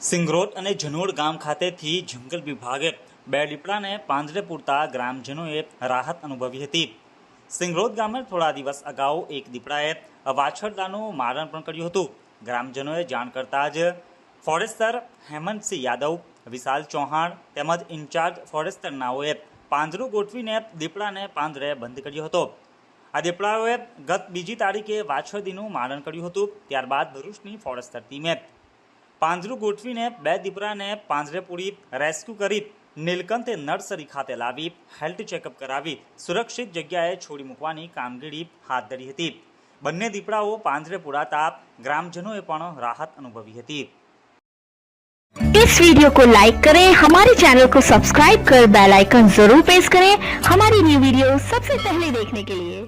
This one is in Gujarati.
સિંગરોડ અને જનોડ ગામ ખાતેથી જંગલ વિભાગે બે દીપડાને પાંજરે પૂરતા ગ્રામજનોએ રાહત અનુભવી હતી. સિંગરોદ ગામે થોડા દિવસ અગાઉ એક દીપડાએ વાછરદાનું મારણ પણ કર્યું હતું. ગ્રામજનોએ જાણ કરતા જ ફોરેસ્ટર હેમંતસિંહ યાદવ, વિશાલ ચૌહાણ તેમજ ઇન્ચાર્જ ફોરેસ્ટર નાઓએ પાંજરું ગોઠવીને દીપડાને પાંજરે બંધ કર્યો હતો. આ દીપડાઓએ ગત બીજી તારીખે વાછરદીનું મારણ કર્યું હતું. ત્યારબાદ ભરૂચની ફોરેસ્ટર ટીમે પાંજરું ગોઠવીને બે દીપડાને પાંજરે પૂરી રેસ્ક્યુ કરી નીલકંઠે નર્સરી ખાતે લાવી હેલ્થ ચેકઅપ કરાવી સુરક્ષિત જગ્યાએ છોડી મૂકવાની કામગીરી હાથ ધરી હતી બંને દીપડાઓ પાંજરે પુરાતા ગ્રામજનોએ પણ રાહત અનુભવી હતી इस वीडियो को लाइक करें हमारे चैनल को सब्सक्राइब कर बेल आइकन जरूर प्रेस करें हमारी न्यू वीडियो सबसे पहले देखने के लिए